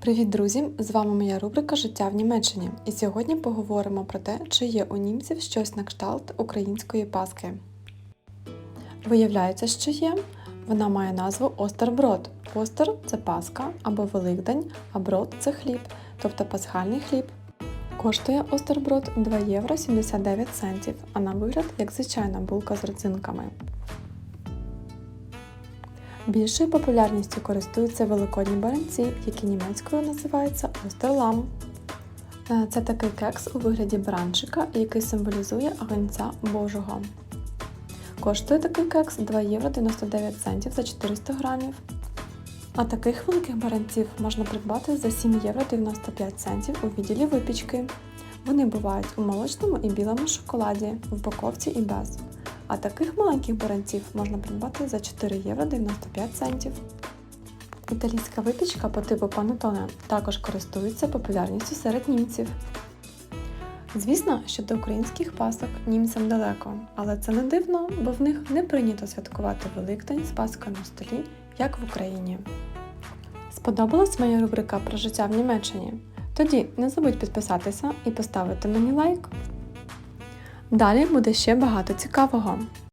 Привіт, друзі! З вами моя рубрика Життя в Німеччині. І сьогодні поговоримо про те, чи є у німців щось на кшталт української паски. Виявляється, що є. Вона має назву Остерброд. Остер це паска або Великдень, а брод це хліб, тобто пасхальний хліб. Коштує Остерброд 2 євро 79 центів, а на вигляд як звичайна булка з родзинками. Більшою популярністю користуються великодні баранці, які німецькою називаються Остерлам. Е, Це такий кекс у вигляді баранчика, який символізує агнця Божого. Коштує такий кекс 2 євро 99 центів за 400 грамів. А таких великих баранців можна придбати за 7 євро 95 центів у відділі випічки. Вони бувають у молочному і білому шоколаді, в упаковці і без. А таких маленьких баранців можна придбати за 4 євро 95 центів. Італійська випічка по типу панетоне також користується популярністю серед німців. Звісно, що до українських пасок німцям далеко, але це не дивно, бо в них не прийнято святкувати Великдень з паскою на столі, як в Україні. Сподобалась моя рубрика про життя в Німеччині? Тоді не забудь підписатися і поставити мені лайк. Далі буде ще багато цікавого.